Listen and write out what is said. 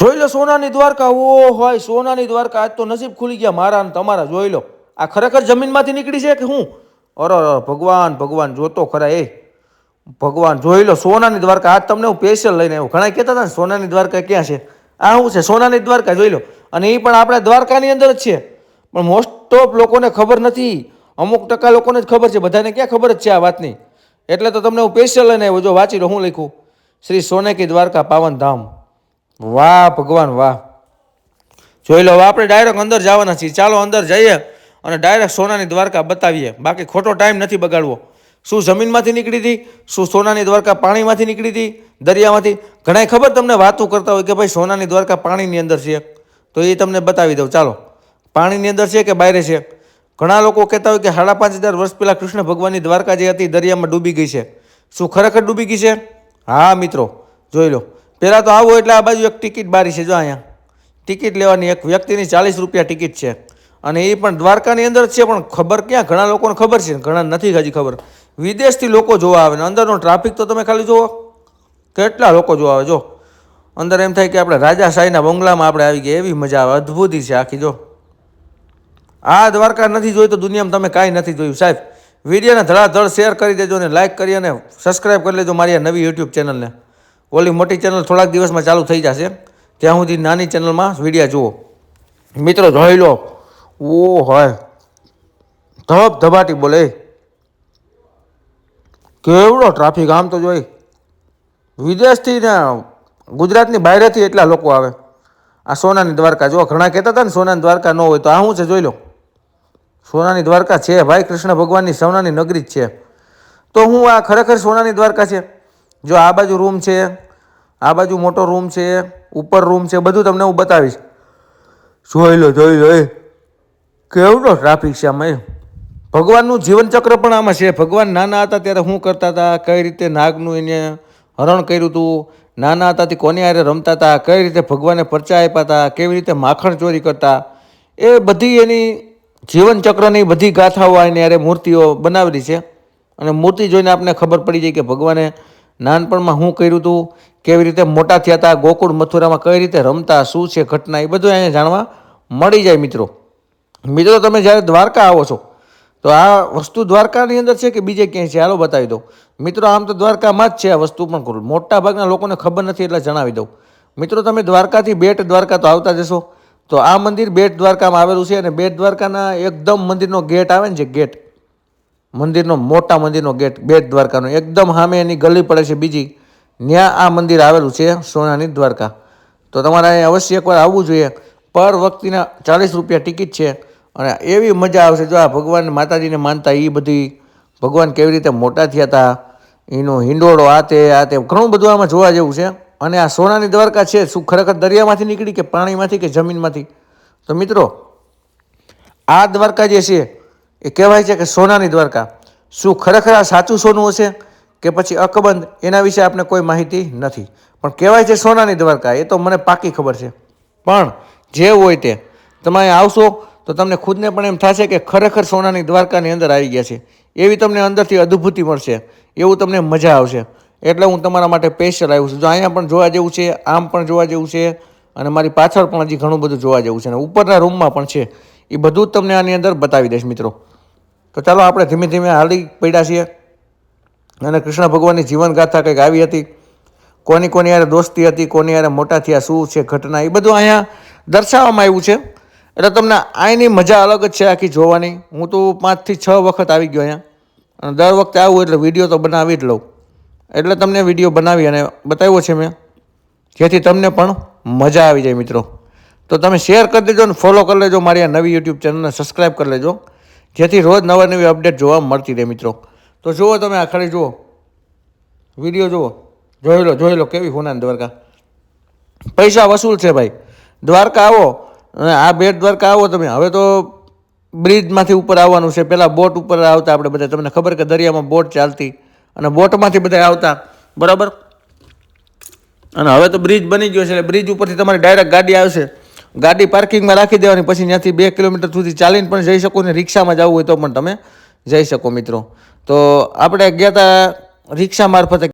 જોઈ લો સોનાની દ્વારકા. ઓ હોય સોનાની દ્વારકા આજ તો નસીબ ખુલી ગયા મારા ને તમારા. જોઈ લો. આ ખરેખર જમીનમાંથી નીકળી છે કે હું? અરે અરે, ભગવાન ભગવાન, જોતો ખરા, એ. ભગવાન, જોઈ લો, સોનાની દ્વારકા. આજ તમને હું સ્પેશિયલ લઈને આવ્યો. ઘણા કહેતા હતા ને, સોનાની દ્વારકા ક્યાં છે? આ શું છે? સોનાની દ્વારકા, જોઈ લો. અને એ પણ આપણા દ્વારકાની અંદર જ છે. પણ મોસ્ટ ઓફ લોકોને ખબર નથી. અમુક ટકા લોકોને જ ખબર છે. બધાને ક્યાં ખબર જ છે આ વાતની? એટલે તો તમને હું સ્પેશિયલ લઈને આવ્યો. જો વાંચી લો, હું લખું. શ્રી સોનેકી દ્વારકા પાવન ધામ વાહ, ભગવાન, વાહ. જોઈ લો આપણે ડાયરેક્ટ અંદર જવાના છીએ. ચાલો અંદર જઈએ અને ડાયરેક્ટ સોનાની દ્વારકા બતાવીએ. બાકી ખોટો ટાઈમ નથી બગાડવો. શું જમીનમાંથી નીકળી હતી? શું સોનાની દ્વારકા પાણીમાંથી નીકળી હતી? દરિયામાંથી? ઘણા ખબર તમને વાતો કરતા હોય કે ભાઈ સોનાની દ્વારકા પાણીની અંદર છે. તો એ તમને બતાવી દઉં. ચાલો. પાણીની અંદર છે કે બહાર છે? ઘણા લોકો કહેતા હોય કે સાડા પાંચ હજાર વર્ષ પહેલાં કૃષ્ણ ભગવાનની દ્વારકા જે હતી દરિયામાં ડૂબી ગઈ છે. શું ખરેખર ડૂબી ગઈ છે? હા, મિત્રો. જોઈ લો. પહેલાં તો આવો એટલે આ બાજુ એક ટિકિટ બારી છે, જો અહીંયા. ટિકિટ લેવાની એક વ્યક્તિની ચાલીસ રૂપિયા ટિકિટ છે. અને એ પણ દ્વારકાની અંદર છે, પણ ખબર ક્યાં? ઘણા લોકોને ખબર છે ઘણા નથી હજી ખબર. વિદેશથી લોકો જોવા આવે ને, અંદરનો ટ્રાફિક તો તમે ખાલી જુઓ. કેટલા લોકો જોવા આવે, જો. અંદર એમ થાય કે આપણે રાજાશાહીના બંગલામાં આપણે આવી ગયા, એવી મજા આવે, અદ્ભુતી છે આખી, જો. આ દ્વારકા નથી જોઈ તો દુનિયામાં તમે કાંઈ નથી જોયું, સાહેબ. વિડીયોને ધડાધડ શેર કરી દેજો અને લાઇક કરી અને સબસ્ક્રાઈબ કરી લેજો મારી આ નવી યુટ્યુબ ચેનલને ઓલી મોટી ચેનલ થોડાક દિવસમાં ચાલુ થઈ જશે. ત્યાં સુધી નાની ચેનલમાં વિડીયા જુઓ. મિત્રો જોઈ લો. ઓ હોય. ધબ ધબાટી બોલે. કેવડો ટ્રાફિક આમ તો જોઈ. વિદેશથી ને ગુજરાતની બહારેથી એટલા લોકો આવે. આ સોનાની દ્વારકા જો ઘણા કહેતા હતા ને સોનાની દ્વારકા ન હોય તો આ શું છે જોઈ લો. સોનાની દ્વારકા છે. ભાઈ કૃષ્ણ ભગવાનની સોનાની નગરી જ છે. તો હું આ ખરેખર સોનાની દ્વારકા છે? જો આ બાજુ રૂમ છે, આ બાજુ મોટો રૂમ છે, ઉપર રૂમ છે, બધું તમને હું બતાવીશ. જોઈ લો જોઈ લો, એ કેવડો ટ્રાફિક છે આમાં ભગવાનનું જીવનચક્ર પણ આમાં છે. ભગવાન નાના હતા ત્યારે શું કરતા હતા? કઈ રીતે નાગનું એને હરણ કર્યું હતું નાના હતા તે કોની હારે રમતા હતા? કઈ રીતે ભગવાને પરચા આપ્યા હતા? કેવી રીતે માખણ ચોરી કરતા? એ બધી એની જીવનચક્રની બધી ગાથાઓ એની હારે મૂર્તિઓ બનાવેલી છે. અને મૂર્તિ જોઈને આપણે ખબર પડી જાય કે ભગવાને નાનપણમાં શું કર્યું હતું કેવી રીતે મોટા થયા હતા ગોકુળ મથુરામાં કઈ રીતે રમતા? શું છે ઘટના? એ બધું અહીંયા જાણવા મળી જાય મિત્રો. મિત્રો, તમે જ્યારે દ્વારકા આવો છો, તો આ વસ્તુ દ્વારકાની અંદર છે કે બીજે ક્યાંય છે? હાલો બતાવી દઉં. મિત્રો, આમ તો દ્વારકામાં જ છે આ વસ્તુ, પણ કરું મોટા ભાગના લોકોને ખબર નથી એટલે જણાવી દઉં. મિત્રો, તમે દ્વારકાથી બેટ દ્વારકા તો આવતા જશો. તો આ મંદિર બેટ દ્વારકામાં આવેલું છે અને બેટ દ્વારકાના એકદમ મંદિરનો ગેટ આવે ને જે ગેટ મંદિરનો, મોટા મંદિરનો ગેટ બેટ દ્વારકાનો. એકદમ સામે એની ગલી પડે છે બીજી. ત્યાં આ મંદિર આવેલું છે સોનાની દ્વારકા. તો તમારે અહીં અવશ્ય એકવાર આવવું જોઈએ. પર વ્યક્તિના ચાલીસ રૂપિયા ટિકિટ છે અને એવી મજા આવશે જો આ ભગવાન માતાજીને માનતા એ બધી ભગવાન કેવી રીતે મોટા થયા હતા એનો હિંડોળો આ તે આ તે. ઘણું બધું આમાં જોવા જેવું છે. અને આ સોનાની દ્વારકા છે, શું ખરેખર દરિયામાંથી નીકળી કે પાણીમાંથી કે જમીનમાંથી? તો મિત્રો, આ દ્વારકા જે છે એ કહેવાય છે કે સોનાની દ્વારકા. શું ખરેખર આ સાચું સોનું હશે કે પછી અકબંધ? એના વિશે આપણે કોઈ માહિતી નથી. પણ કહેવાય છે સોનાની દ્વારકા, એ તો મને પાકી ખબર છે. પણ જે હોય તે. તમે આવશો તો તમને ખુદને પણ એમ થશે કે ખરેખર સોનાની દ્વારકાની અંદર આવી ગયા છે. એવી તમને અંદરથી અનુભૂતિ મળશે. એવું તમને મજા આવશે. એટલે હું તમારા માટે સ્પેશિયલ આવ્યું છું. જો અહીંયા પણ જોવા જેવું છે, આમ પણ જોવા જેવું છે, અને મારી પાછળ પણ હજી ઘણું બધું જોવા જેવું છે. અને ઉપરના રૂમમાં પણ છે. એ બધું જ તમને આની અંદર બતાવી દઈશ મિત્રો. તો ચાલો આપણે ધીમે ધીમે હાલી પડ્યા છીએ. અને કૃષ્ણ ભગવાનની જીવનગાથા કંઈક આવી હતી. કોની કોની યારે દોસ્તી હતી, કોની યારે મોટા થયા, શું છે ઘટના, એ બધું અહીંયા દર્શાવવામાં આવ્યું છે. એટલે તમને અહીંની મજા અલગ જ છે આખી જોવાની. હું તો પાંચથી છ વખત આવી ગયો અહીંયા. અને દર વખતે આવું એટલે વીડિયો તો બનાવી જ લઉં. એટલે તમને વીડિયો બનાવી અને બતાવ્યો છે મેં. જેથી તમને પણ મજા આવી જાય મિત્રો. તો તમે શેર કરી દેજો અને ફોલો કરી લેજો મારી આ નવી યુટ્યુબ ચેનલને સબસ્ક્રાઈબ કરી લેજો. જેથી રોજ નવા નવી અપડેટ જોવા મળતી રહે મિત્રો. તો જુઓ તમે આ ખાલી જુઓ. વીડિયો જુઓ. જોઈ લો જોઈ લો કેવી હોનાની દ્વારકા. પૈસા વસૂલ છે ભાઈ. દ્વારકા આવો. અને આ બેટ દ્વારકા આવો તમે. હવે તો બ્રિજમાંથી ઉપર આવવાનું છે. પહેલાં બોટ ઉપર આવતા આપણે બધા. તમને ખબર કે દરિયામાં બોટ ચાલતી અને બોટમાંથી બધા આવતા. બરાબર? અને હવે તો બ્રિજ બની ગયો છે. એટલે બ્રિજ ઉપરથી તમારી ડાયરેક્ટ ગાડી આવશે. ગાડી પાર્કિંગમાં રાખી દેવાની, પછી ત્યાંથી બે કિલોમીટર સુધી ચાલીને પણ જઈ શકો ને રિક્ષામાં જવું હોય તો પણ તમે જઈ શકો મિત્રો. તો આપણે ગયા હતા રિક્ષા મારફતે